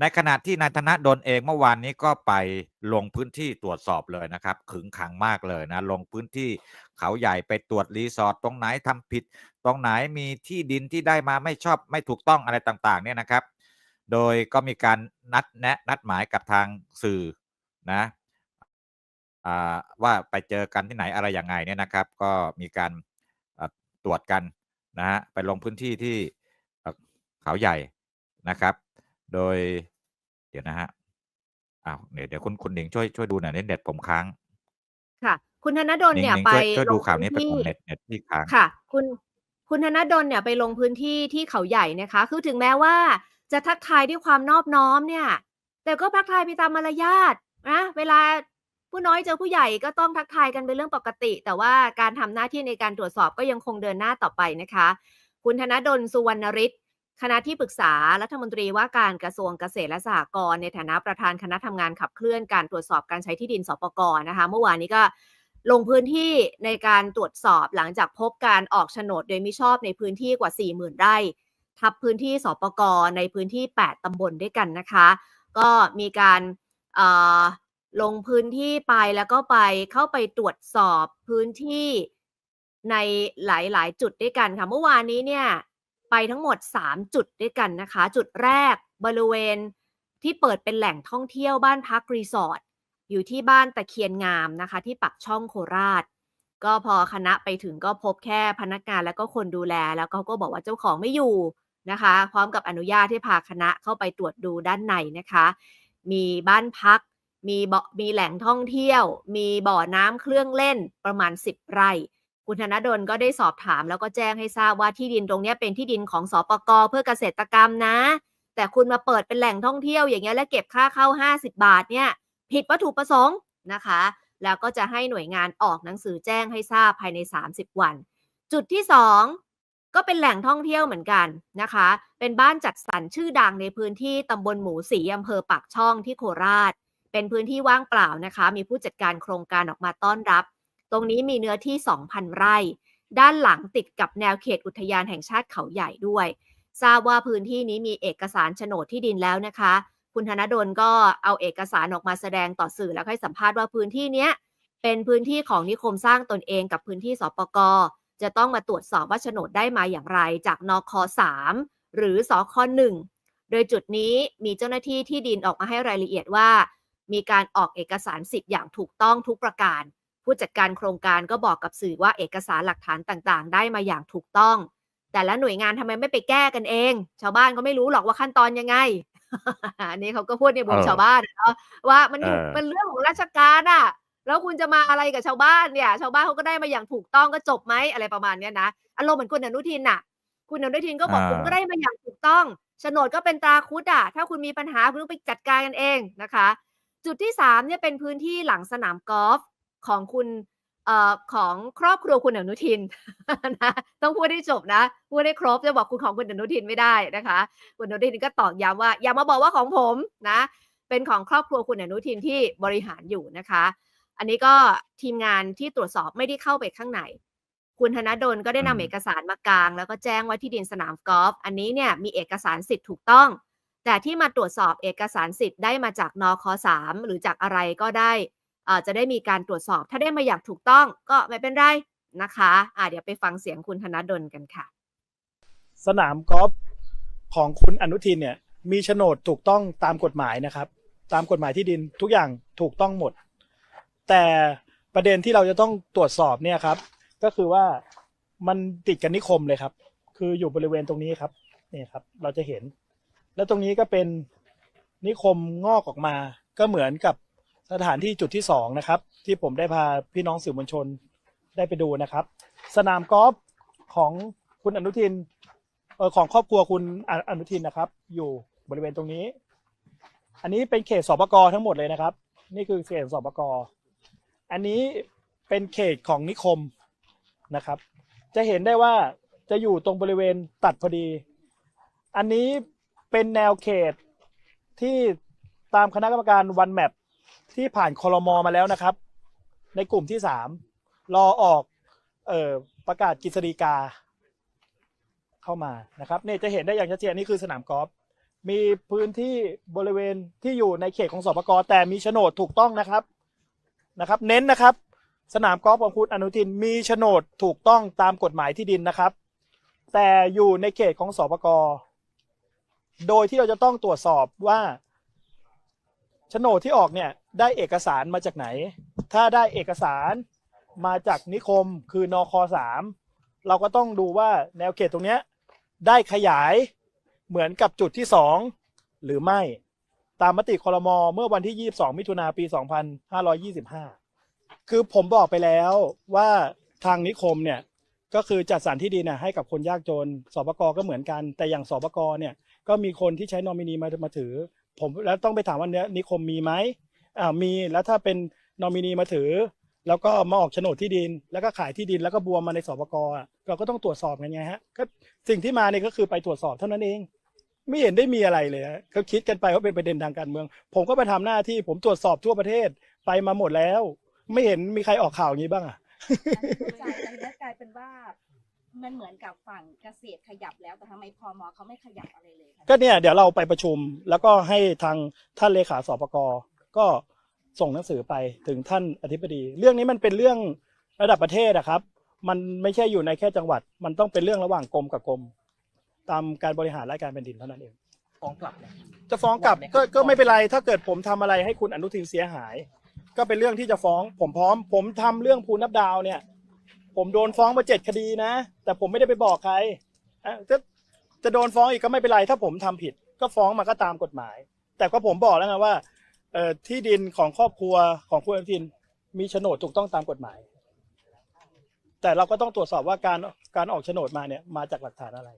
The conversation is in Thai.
ในขณะที่นายธนดลเองเมื่อวานนี้ก็ไปลงพื้นที่ตรวจสอบเลยนะครับ ขึงขังมากเลยนะลงพื้นที่เขาใหญ่ไปตรวจรีสอร์ทตรงไหนทำผิด ตรงไหนมีที่ดินที่ได้มาไม่ชอบไม่ถูกต้องอะไรต่างๆ เนี่ยนะครับ โดยก็มีการนัดแนะนัดหมายกับทางสื่อนะว่าไปเจอกันที่ไหนอะไรยังไงเนี่ยนะครับ ก็มีการตรวจกันนะฮะไปลงพื้นที่ที่เขาใหญ่นะครับ โดย เดี๋ยวนะฮะอ้าวเดี๋ยวเดี๋ยวคุณคุณหนิงช่วยช่วยดูหน่อยเน็ตผมค้างค่ะ คุณธนดลหนิงเนี่ยหนิงไปช่วยช่วยลดูงข่าวพื้นนี้ไปที่ผมเน็ตเน็ตที่ค้าง ค่ะ คุณคุณธนดลเนี่ยไปลงพื้นที่ที่เขาใหญ่นะคะ คือถึงแม้ว่าจะทักทายด้วยความนอบน้อมเนี่ย แต่ก็ทักทายไปตามมารยาทนะเวลาผู้น้อยเจอผู้ใหญ่ก็ต้องทักทายกันเป็นเรื่องปกติ แต่ว่าการทำหน้าที่ในการตรวจสอบก็ยังคงเดินหน้าต่อไปนะคะ คุณธนดลสุวรรณฤทธิ์ คณะที่ปรึกษารัฐมนตรีว่าการกระทรวงเกษตรและสหกรณ์ในฐานะประธานคณะทำงานขับเคลื่อนการตรวจสอบการใช้ที่ดินสปกรนะคะ เมื่อวานนี้ก็ลงพื้นที่ในการตรวจสอบหลังจากพบการออกโฉนดโดยมิชอบในพื้นที่กว่า 40,000 ไร่ ทับพื้นที่สปกรในพื้นที่ 8ตำบลด้วยกันนะคะ ก็มีการลงพื้นที่ไปแล้วก็ไปเข้าไปตรวจสอบพื้นที่ในหลาย ๆ จุดด้วยกันค่ะเมื่อวานนี้เนี่ย ไปทั้งหมด 3 จุดด้วยกันนะคะ จุดแรกบริเวณที่เปิดเป็นแหล่งท่องเที่ยวบ้านพักรีสอร์ทอยู่ที่บ้านตะเคียนงามนะคะ ที่ปักช่องโคราช ก็พอคณะไปถึงก็พบแค่พนักงานแล้วก็คนดูแล แล้วเขาก็บอกว่าเจ้าของไม่อยู่นะคะ พร้อมกับอนุญาตให้พาคณะเข้าไปตรวจดูด้านในนะคะ มีบ้านพัก มีเบาะมีแหล่งท่องเที่ยว มีบ่อน้ำเครื่องเล่นประมาณ 10 ไร่ คุณธนดลก็ได้สอบถามแล้วก็แจ้งให้ทราบว่าที่ดินตรงนี้เป็นที่ดินของสปกเพื่อเกษตรกรรมนะ แต่คุณมาเปิดเป็นแหล่งท่องเที่ยวอย่างเงี้ยและเก็บค่าเข้า 50 บาทเนี่ย ผิดวัตถุประสงค์นะคะ แล้วก็จะให้หน่วยงานออกหนังสือแจ้งให้ทราบภายใน 30 วัน จุดที่ 2 ก็เป็นแหล่งท่องเที่ยวเหมือนกันนะคะ เป็นบ้านจัดสรรชื่อดังในพื้นที่ตำบลหมูสีอำเภอปากช่องที่โคราช เป็นพื้นที่ว่างเปล่านะคะ มีผู้จัดการโครงการออกมาต้อนรับ ตรงนี้มีเนื้อที่ 2,000 ไร่ ด้านหลังติดกับแนวเขตอุทยานแห่งชาติเขาใหญ่ด้วย ทราบว่าพื้นที่นี้มีเอกสารโฉนดที่ดินแล้วนะคะ คุณธนดลก็เอาเอกสารออกมาแสดงต่อสื่อแล้วให้สัมภาษณ์ว่าพื้นที่เนี้ยเป็นพื้นที่ของนิคมสร้างตนเองกับพื้นที่สปกจะต้องมาตรวจสอบว่าโฉนดได้มาอย่างไรจากนค3หรือสค1โดยจุดนี้มีเจ้าหน้าที่ที่ดินออกมาให้รายละเอียดว่า มีการออกเอกสารสิทธิ์อย่างถูกต้องทุกประการ ผู้จัดการโครงการก็บอกกับสื่อว่าเอกสารหลักฐานต่างๆ ได้มาอย่างถูกต้อง แต่ละหน่วยงานทำไมไม่ไปแก้กันเอง ชาวบ้านก็ไม่รู้หรอกว่าขั้นตอนยังไง อันนี้เขาก็พูดในมุมเออ ชาวบ้านอะเนาะว่ามันอยู่เออ มันเรื่องของราชการอะแล้วคุณจะมาอะไรกับชาวบ้านเนี่ย ชาวบ้านเขาก็ได้มาอย่างถูกต้องก็จบไหมอะไรประมาณเนี้ยนะอารมณ์เหมือนคุณอนุทินน่ะ คุณอนุทินก็บอกอ่าคุณก็ได้มาอย่างถูกต้องโฉนดก็เป็นตราคุดอะถ้าคุณมีปัญหาคุณต้องไปจัดการกันเองนะคะ จุดที่สามเนี่ยเป็นพื้นที่หลังสนามกอล์ฟ ของคุณเอ่อของครอบครัวคุณอนุทินนะต้องพูดให้จบนะพูดให้ครบจะบอกคุณของคุณอนุทินไม่ได้นะคะคุณอนุทินก็ตอกย้ำว่า อย่ามาบอกว่าของผมนะ เป็นของครอบครัวคุณอนุทินที่บริหารอยู่นะคะ อันนี้ก็ทีมงานที่ตรวจสอบไม่ได้เข้าไปข้างในคุณธนดลก็ได้นำอืมเอกสารมากาง แล้วก็แจ้งว่าที่ดินสนามกอล์ฟอันนี้เนี่ยมีเอกสารสิทธิ์ถูกต้อง แต่ที่มาตรวจสอบเอกสารสิทธิ์ได้มาจากนคสามหรือจากอะไรก็ได้เอ่อ จะได้มีการตรวจสอบ ถ้าได้มาอย่างถูกต้องก็ไม่เป็นไรนะคะะเดี๋ยวไปฟังเสียงคุณธนดลกันค่ะ สนามกอล์ฟของคุณอนุทินเนี่ยมีโฉนดถูกต้องตามกฎหมายนะครับ ตามกฎหมายที่ดินทุกอย่างถูกต้องหมด แต่ประเด็นที่เราจะต้องตรวจสอบเนี่ยครับ ก็คือว่ามันติดกับนิคมเลยครับ คืออยู่บริเวณตรงนี้ครับนี่ครับ เราจะเห็น แล้วตรงนี้ก็เป็นนิคมงอกออกมา ก็เหมือนกับ สถานที่จุดที่สองนะครับ ที่ผมได้พาพี่น้องสื่อมวลชนได้ไปดูนะครับ สนามกอล์ฟของคุณอนุทินเออของครอบครัวคุณออนุทินนะครับ อยู่บริเวณตรงนี้ อันนี้เป็นเขตสปกทั้งหมดเลยนะครับ นี่คือเขตสปกอันนี้เป็นเขตของนิคมนะครับ จะเห็นได้ว่าจะอยู่ตรงบริเวณตัดพอดี อันนี้เป็นแนวเขตที่ตามคณะกรรมการวันแมป ที่ผ่านคอรมอมาแล้วนะครับ ในกลุ่มที่สามรอออกเอ่อประกาศกฤษฎีกา เข้ามานะครับเนี่ยจะเห็นได้อย่างชัดเจนนี่คือสนามกอล์ฟมีพื้นที่บริเวณที่อยู่ในเขตของสปกแต่มีโฉนดถูกต้องนะครับนะครับ เน้นนะครับ สนามกอล์ฟของคุณอนุทินมีโฉนดถูกต้องตามกฎหมายที่ดินนะครับ แต่อยู่ในเขตของสปกโดยที่เราจะต้องตรวจสอบว่า โฉนดที่ออกเนี่ยได้เอกสารมาจากไหน ถ้าได้เอกสารมาจากนิคมคือนอคสามเราก็ต้องดูว่าแนวเขตตรงเนี้ยได้ขยายเหมือนกับจุดที่สองหรือไม่ตามมติคอรมอเมื่อวันที่ 22 มิถุนาปี 2525 คือผมบอกไปแล้วว่าทางนิคมเนี่ยก็คือจัดสรรที่ดินนะให้กับคนยากจนสปกก็เหมือนกัน แต่อย่างสปกเนี่ยก็มีคนที่ใช้นอมินีมามาถือ ผมแล้วต้องไปถามว่าเนี้ยนิคมมีไหมอ่ามีแล้วถ้าเป็นนอมินีมาถือ แล้วก็มาออกโฉนดที่ดิน แล้วก็ขายที่ดินแล้วก็บวมมาในสปกอะเราก็ต้องตรวจสอบกันไงฮะก็สิ่งที่มาเนี่ยก็คือไปตรวจสอบเท่านั้นเอง ไม่เห็นได้มีอะไรเลยเขาคิดกันไปว่าเป็นประเด็นทางการเมือง ผมก็ไปทำหน้าที่ผมตรวจสอบทั่วประเทศไปมาหมดแล้ว ไม่เห็นมีใครออกข่าวอย่างนี้บ้างอะกลายเป็นว่า มันเหมือนกับฝั่งเกษตรขยับแล้วแต่ทำไมพมเขาไม่ขยับอะไรเลยคะก็เนี่ยเดี๋ยวเราไปประชุมแล้วก็ให้ทางท่านเลขาสปกก็ส่งหนังสือไปถึงท่านอธิบดี เรื่องนี้มันเป็นเรื่องระดับประเทศอะครับ มันไม่ใช่อยู่ในแค่จังหวัด มันต้องเป็นเรื่องระหว่างกรมกับกรม ตามการบริหารรายการแผ่นดินเท่านั้นเอง ฟ้องกลับเนี่ย จะฟ้องกลับไหมครับก็ก็ไม่เป็นไรถ้าเกิดผมทำอะไรให้คุณอนุทินเสียหาย ก็เป็นเรื่องที่จะฟ้องผมพร้อม ผมทำเรื่องภูนับดาวเนี่ย ผมโดนฟ้องมาเจ็ดคดีนะ แต่ผมไม่ได้ไปบอกใครอะจะจะโดนฟ้องอีกก็ไม่เป็นไร ถ้าผมทำผิด ก็ฟ้องมาก็ตามกฎหมาย แต่ก็ผมบอกแล้วไงว่าเอ่อที่ดินของครอบครัวของคุณอนุทินมีโฉนดถูกต้องตามกฎหมาย แต่เราก็ต้องตรวจสอบว่าการการออกโฉนดมาเนี่ยมาจากหลักฐานอะไร